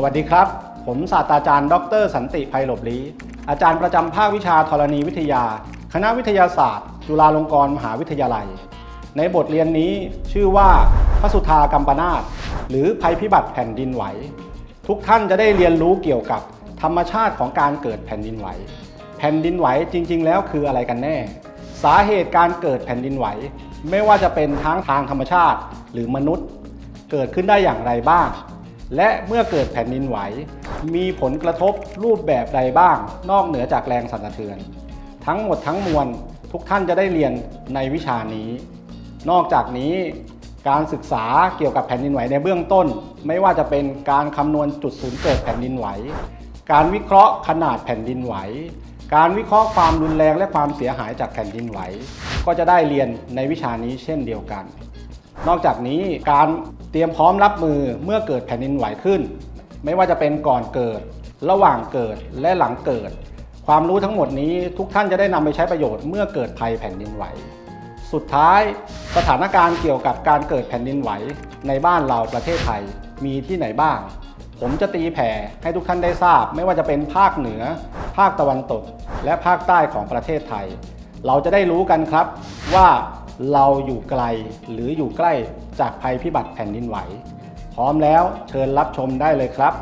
สวัสดีครับ ผมศาสตราจารย์ ดร สันติไพหลบลีอาจารย์ประจำภาควิชาธรณีวิทยา คณะวิทยาศาสตร์ จุฬาลงกรณ์มหาวิทยาลัย ในบทเรียนนี้ชื่อว่าพระสุธากัมปนาตหรือภัยพิบัติแผ่นดินไหว ทุกท่านจะได้เรียนรู้เกี่ยวกับธรรมชาติของการเกิดแผ่นดินไหว แผ่นดินไหวจริง ๆ แล้วคืออะไรกันแน่ สาเหตุการเกิดแผ่นดินไหว ไม่ว่าจะเป็นทั้งทางธรรมชาติหรือมนุษย์ เกิดขึ้นได้อย่างไรบ้าง และเมื่อเกิดแผ่นดินไหว มีผลกระทบรูปแบบใดบ้าง นอกเหนือจากแรงสั่นสะเทือน ทั้งหมดทั้งมวลทุกท่านจะได้เรียนในวิชานี้ นอกจากนี้การศึกษาเกี่ยวกับแผ่นดินไหวในเบื้องต้น ไม่ว่าจะเป็นการคำนวณจุดศูนย์เกิดแผ่นดินไหว การวิเคราะห์ขนาดแผ่นดินไหว การวิเคราะห์ความรุนแรงและความเสียหายจากแผ่นดินไหว ก็จะได้เรียนในวิชานี้เช่นเดียวกัน นอกจากนี้การเตรียมพร้อมรับมือเมื่อเกิดแผ่นดินไหวขึ้น ไม่ว่าจะเป็นก่อนเกิด ระหว่างเกิดและหลังเกิด ความรู้ทั้งหมดนี้ทุกท่านจะได้นำไปใช้ประโยชน์เมื่อเกิดภัยแผ่นดินไหว สุดท้ายสถานการณ์เกี่ยวกับการเกิดแผ่นดินไหวในบ้านเราประเทศไทยมีที่ไหนบ้าง ผมจะตีแผ่ให้ทุกท่านได้ทราบ ไม่ว่าจะเป็นภาคเหนือ ภาคตะวันตก และภาคใต้ของประเทศไทย เราจะได้รู้กันครับว่า เราอยู่ไกลหรืออยู่ใกล้จากภัยพิบัติแผ่นดินไหว พร้อมแล้วเชิญรับชมได้เลยครับ